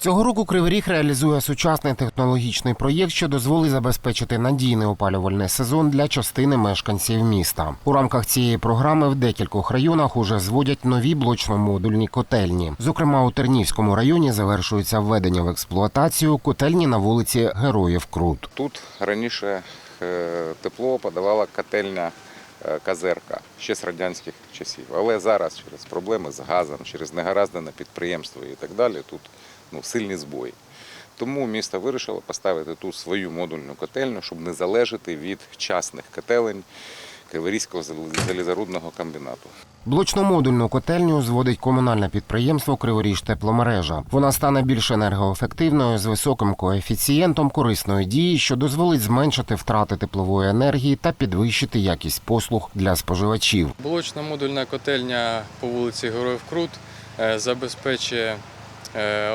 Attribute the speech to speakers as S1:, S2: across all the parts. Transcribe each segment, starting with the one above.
S1: Цього року Кривий Ріг реалізує сучасний технологічний проєкт, що дозволить забезпечити надійний опалювальний сезон для частини мешканців міста. У рамках цієї програми в декількох районах уже зводять нові блочно-модульні котельні. Зокрема, у Тернівському районі завершується введення в експлуатацію котельні на вулиці Героїв Крут.
S2: Тут раніше е, тепло подавала котельня е, Казерка ще з радянських часів. Але зараз через проблеми з газом, через негаразди на підприємство і так далі, тут ну, сильні збої. Тому місто вирішило поставити тут свою модульну котельню, щоб не залежати від частних котелень Криворізького зал- залізорудного комбінату.
S1: Блочно-модульну котельню зводить комунальне підприємство Криворіж тепломережа. Вона стане більш енергоефективною з високим коефіцієнтом корисної дії, що дозволить зменшити втрати теплової енергії та підвищити якість послуг для споживачів.
S3: Блочна модульна котельня по вулиці Героїв Крут е, забезпечує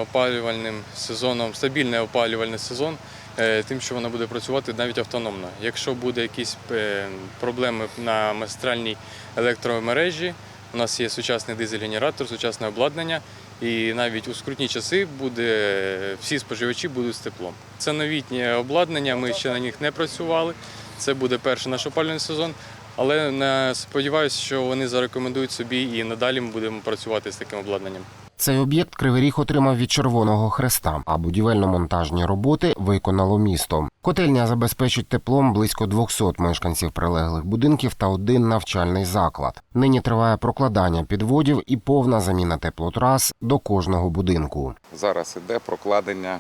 S3: опалювальним сезоном, стабільний опалювальний сезон, е, тим, що вона буде працювати навіть автономно. Якщо буде якісь е, проблеми на магістральній електромережі, у нас є сучасний дизель-генератор, сучасне обладнання, і навіть у скрутні часи буде, всі споживачі будуть з теплом. Це новітнє обладнання, ми ще на них не працювали. Це буде перший наш опалювальний сезон. Але сподіваюся, що вони зарекомендують собі і надалі ми будемо працювати з таким обладнанням.
S1: Цей об'єкт Кривий Ріг отримав від Червоного Хреста, а будівельно-монтажні роботи виконало місто. Котельня забезпечить теплом близько 200 мешканців прилеглих будинків та один навчальний заклад. Нині триває прокладання підводів і повна заміна теплотрас до кожного будинку.
S2: Зараз іде прокладення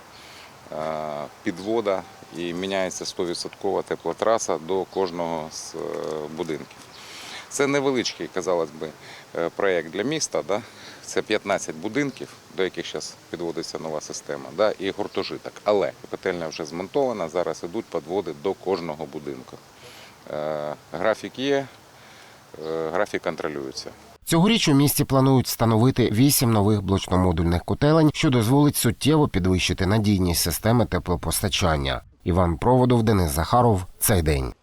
S2: е, підвода і міняється 100% теплотраса до кожного з е, будинків. Це невеличкий, казалось би, е, проєкт для міста. Да? Це 15 будинків, до яких зараз підводиться нова система, да? і гуртожиток. Але котельня вже змонтована, зараз ідуть підводи до кожного будинку. Е, Графік є, е, графік контролюється.
S1: Цьогоріч у місті планують встановити вісім нових блочно-модульних котелень, що дозволить суттєво підвищити надійність системи теплопостачання. Іван Проводов, Денис Захаров. Цей день.